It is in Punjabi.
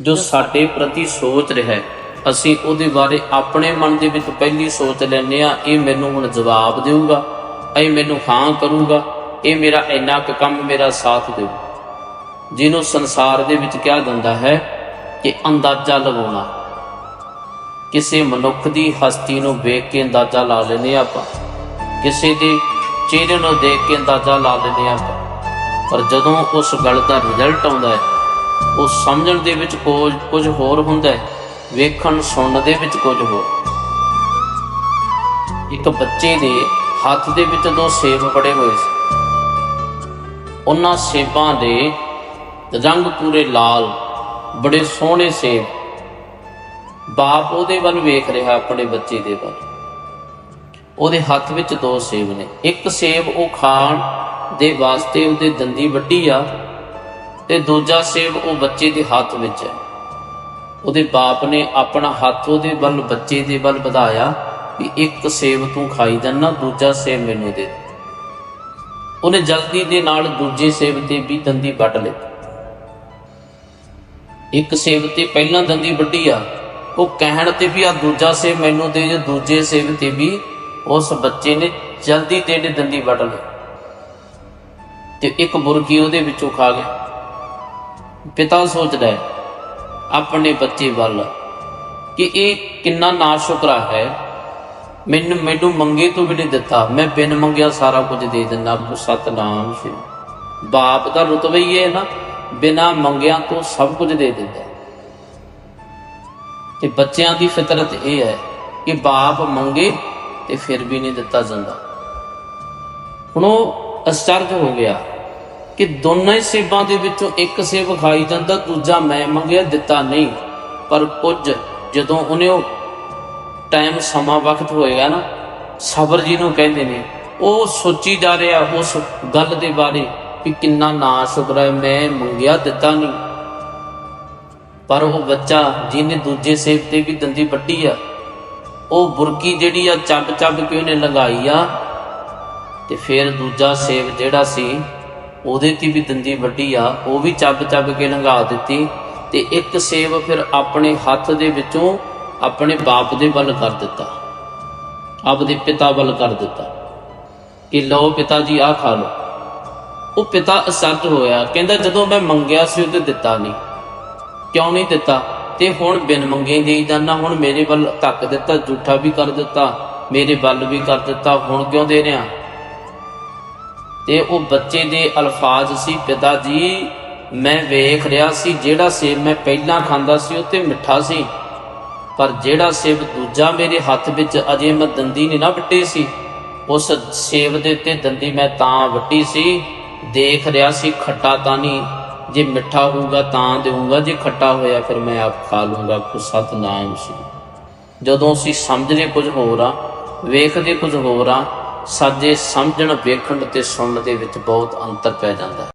ਜੋ ਸਾਡੇ ਪ੍ਰਤੀ ਸੋਚ ਰਿਹਾ ਹੈ, ਅਸੀਂ ਉਹਦੇ ਬਾਰੇ ਆਪਣੇ ਮਨ ਦੇ ਵਿੱਚ ਪਹਿਲੀ ਸੋਚ ਲੈਂਦੇ ਆ ਇਹ ਮੈਨੂੰ ਹੁਣ ਜਵਾਬ ਦੇਊਗਾ, ਇਹ ਮੈਨੂੰ ਹਾਂ ਕਰੂਗਾ, ਇਹ ਮੇਰਾ ਇੰਨਾ ਕੁ ਕੰਮ ਮੇਰਾ ਸਾਥ ਦੇਊ। ਜਿਹਨੂੰ ਸੰਸਾਰ ਦੇ ਵਿੱਚ ਕਿਹਾ ਜਾਂਦਾ ਹੈ ਕਿ ਅੰਦਾਜ਼ਾ ਲਗਾਉਣਾ ਕਿਸੇ ਮਨੁੱਖ ਦੀ ਹਸਤੀ ਨੂੰ ਵੇਖ ਕੇ ਅੰਦਾਜ਼ਾ ਲਾ ਲੈਂਦੇ ਹਾਂ ਆਪਾਂ। ਕਿਸੇ ਦੇ ਚਿਹਰੇ ਨੂੰ ਦੇਖ ਕੇ ਅੰਦਾਜ਼ਾ ਲਾ ਲੈਂਦੇ ਹਾਂ ਆਪਾਂ। ਪਰ ਜਦੋਂ ਉਸ ਗੱਲ ਦਾ ਰਿਜ਼ਲਟ ਆਉਂਦਾ ਹੈ ਉਹ ਸਮਝਣ ਦੇ ਵਿੱਚ ਕੁਝ ਹੋਰ ਹੁੰਦਾ ਹੈ। ਵੇਖਣ, ਸੁਣਨ ਦੇ ਵਿੱਚ ਕੁਝ ਹੋਰ। ਇੱਕ ਬੱਚੇ ਦੇ ਹੱਥ ਦੇ ਵਿੱਚ ਦੋ ਸੇਬ ਫੜੇ ਹੋਏ ਸੀ। ਉਹਨਾਂ ਸੇਬਾਂ ਦੇ ਰੰਗ ਪੂਰੇ ਲਾਲ, ਬੜੇ ਸੋਹਣੇ ਸੇਬ। ਬਾਪ ਉਹਦੇ ਵੱਲ ਵੇਖ ਰਿਹਾ ਆਪਣੇ ਬੱਚੇ ਦੇ ਵੱਲ। ਉਹਦੇ ਹੱਥ ਵਿੱਚ ਦੋ ਸੇਬ ਨੇ। ਇੱਕ ਸੇਬ ਉਹ ਖਾਣ ਦੇ ਵਾਸਤੇ ਉਹਦੇ ਦੰਦੀ ਵੱਡੀ ਆ। ਤੇ ਦੂਜਾ ਸੇਬ ਉਹ ਬੱਚੇ ਦੇ ਹੱਥ ਵਿੱਚ ਹੈ। ਉਹਦੇ ਬਾਪ ਨੇ ਆਪਣਾ ਹੱਥ ਉਹਦੇ ਵੱਲ, ਬੱਚੇ ਦੇ ਵੱਲ ਵਧਾਇਆ ਵੀ ਇੱਕ ਸੇਬ ਤੂੰ ਖਾਈ ਜਾਨਾ ਦੂਜਾ ਸੇਬ ਮੈਨੂੰ ਦੇ ਉਹਨੇ ਜਲਦੀ ਦੇ ਨਾਲ ਦੂਜੇ ਸੇਬ ਤੇ ਵੀ ਦੰਦੀ ਵੱਢ ਲਈ। ਇੱਕ ਸੇਬ ਤੇ ਪਹਿਲਾਂ ਦੰਦੀ ਵੱਢੀ ਆ, ਉਹ ਕਹਿਣ ਤੇ ਵੀ ਆ, ਦੂਜਾ ਸੇਬ ਮੈਨੂੰ ਦੇ ਜੇ, ਦੂਜੇ ਸੇਬ ਤੇ ਵੀ ਉਸ ਬੱਚੇ ਨੇ ਜਲਦੀ ਤੇ ਦੰਦੀ ਵੱਢ ਲਈ। ਤੇ ਇੱਕ ਮੁਰਗੀ ਉਹਦੇ ਵਿੱਚੋਂ ਖਾ ਗਿਆ। ਪਿਤਾ ਸੋਚਦਾ ਹੈ, ਆਪਣੇ ਬੱਚੇ ਵੱਲ, ਕਿ ਇਹ ਕਿੰਨਾ ਨਾਸ਼ੁਕਰਾ ਹੈ। ਮੈਨੂੰ ਮੈਨੂੰ ਮੰਗੇ ਤੋਂ ਵੀ ਨਹੀਂ ਦਿੱਤਾ। ਮੈਂ ਬਿਨ ਮੰਗਿਆ ਸਾਰਾ ਕੁਝ ਦੇ ਦਿੰਦਾ। ਆਪ ਸਤਨਾਮ ਸੀ ਬਾਪ ਦਾ ਰੁਤਬਾ ਹੀ ਹੈ ਨਾ, ਬਿਨਾ ਮੰਗਿਆ ਤੋਂ ਸਭ ਕੁਝ ਦੇ ਦਿੰਦਾ ਤੇ ਬੱਚਿਆਂ ਦੀ ਫਿਤਰਤ ਇਹ ਹੈ ਕਿ ਬਾਪ ਮੰਗੇ ਤੇ ਫਿਰ ਵੀ ਨਹੀਂ ਦਿੱਤਾ ਜਾਂਦਾ। ਹੁਣ ਉਹ ਅਸਚਰਜ ਹੋ ਗਿਆ। ਕਿ ਦੋਨਾਂ ਹੀ ਸੇਬਾਂ ਦੇ ਵਿੱਚੋਂ ਇੱਕ ਸੇਬ ਖਾਈ ਜਾਂਦਾ, ਦੂਜਾ ਮੈਂ ਮੰਗਿਆ, ਦਿੱਤਾ ਨਹੀਂ। ਪਰ ਕੁਝ ਜਦੋਂ ਉਹਨੇ ਉਹ ਟਾਈਮ ਸਮਾਂ ਵਕਤ ਹੋਏਗਾ ਨਾ, ਸਬਰ ਜੀ ਨੂੰ ਕਹਿੰਦੇ ਨੇ, ਉਹ ਸੋਚੀ ਜਾ ਰਿਹਾ ਉਸ ਗੱਲ ਦੇ ਬਾਰੇ ਕਿ ਕਿੰਨਾ ਨਾ ਸ਼ੁਕਰ ਹੈ ਮੈਂ ਮੰਗਿਆ, ਦਿੱਤਾ ਨਹੀਂ। ਪਰ ਉਹ ਬੱਚਾ ਜਿਹਨੇ ਦੂਜੇ ਸੇਬ ਤੇ ਵੀ ਦੰਦੀ ਵੱਡੀ ਆ, ਉਹ ਬੁਰਕੀ ਜਿਹੜੀ ਆ ਚੱਬ ਚੱਬ ਕੇ ਉਹਨੇ ਲੰਗਾਈ ਆ, ਤੇ ਫਿਰ ਦੂਜਾ ਸੇਬ ਜਿਹੜਾ ਸੀ ਉਹਦੇ ਤੇ ਵੀ ਦੰਦੀ ਵੱਡੀ ਆ, ਉਹ ਵੀ ਚੱਬ ਚੱਬ ਕੇ ਲੰਘਾ ਦਿੱਤੀ ਤੇ ਇੱਕ ਸੇਬ ਫਿਰ ਆਪਣੇ ਹੱਥ ਦੇ ਵਿੱਚੋਂ ਆਪਣੇ ਬਾਪ ਦੇ ਵੱਲ ਕਰ ਦਿੱਤਾ। ਆਪਦੇ ਪਿਤਾ ਵੱਲ ਕਰ ਦਿੱਤਾ ਕਿ ਲਓ ਪਿਤਾ ਜੀ, ਆਹ ਖਾ ਲਓ। ਉਹ ਪਿਤਾ ਅਸੰਤ ਹੋਇਆ, ਕਹਿੰਦਾ ਜਦੋਂ ਮੈਂ ਮੰਗਿਆ ਸੀ ਉਹ ਤੇ ਦਿੱਤਾ ਨਹੀਂ। ਕਿਉਂ ਨਹੀਂ ਦਿੱਤਾ? ਤੇ ਹੁਣ ਬਿਨ ਮੰਗੇ ਦੇਈ ਜਾਨਾ ਹੁਣ ਮੇਰੇ ਵੱਲ ਧੱਕ ਦਿੱਤਾ, ਝੂਠਾ ਵੀ ਕਰ ਦਿੱਤਾ, ਮੇਰੇ ਵੱਲ ਵੀ ਕਰ ਦਿੱਤਾ, ਹੁਣ ਕਿਉਂ ਦੇ ਰਿਹਾ? ਤੇ ਉਹ ਬੱਚੇ ਦੇ ਅਲਫਾਜ਼ ਸੀ, ਪਿਤਾ ਜੀ, ਮੈਂ ਵੇਖ ਰਿਹਾ ਸੀ, ਜਿਹੜਾ ਸੇਬ ਮੈਂ ਪਹਿਲਾਂ ਖਾਂਦਾ ਸੀ ਉਹ ਤੇ ਮਿੱਠਾ ਸੀ, ਪਰ ਜਿਹੜਾ ਸੇਬ ਦੂਜਾ ਮੇਰੇ ਹੱਥ ਵਿੱਚ ਅਜੇ ਮੈਂ ਦੰਦੀ ਨਹੀਂ ਨਾ ਵੱਟੀ ਸੀ, ਉਸ ਸੇਬ ਦੇ ਉੱਤੇ ਦੰਦੀ ਮੈਂ ਤਾਂ ਵੱਟੀ ਸੀ, ਦੇਖ ਰਿਹਾ ਸੀ ਖੱਟਾ ਤਾਂ ਨਹੀਂ, ਜੇ ਮਿੱਠਾ ਹੋਊਗਾ ਤਾਂ ਦੇਊਂਗਾ, ਜੇ ਖੱਟਾ ਹੋਇਆ ਫਿਰ ਮੈਂ ਆਪ ਖਾ ਲੂੰਗਾ ਕੁਛ ਸਤਨਾਮ ਸੀ। ਜਦੋਂ ਅਸੀਂ ਸਮਝਦੇ ਕੁਝ ਹੋਰ ਆ ਵੇਖਦੇ ਕੁਝ ਹੋਰ ਆ ਸਾਜੇ ਸਮਝਣ ਵੇਖਣ ਤੇ ਸੁਣਨ ਦੇ ਵਿੱਚ ਬਹੁਤ ਅੰਤਰ ਪੈ ਜਾਂਦਾ ਹੈ।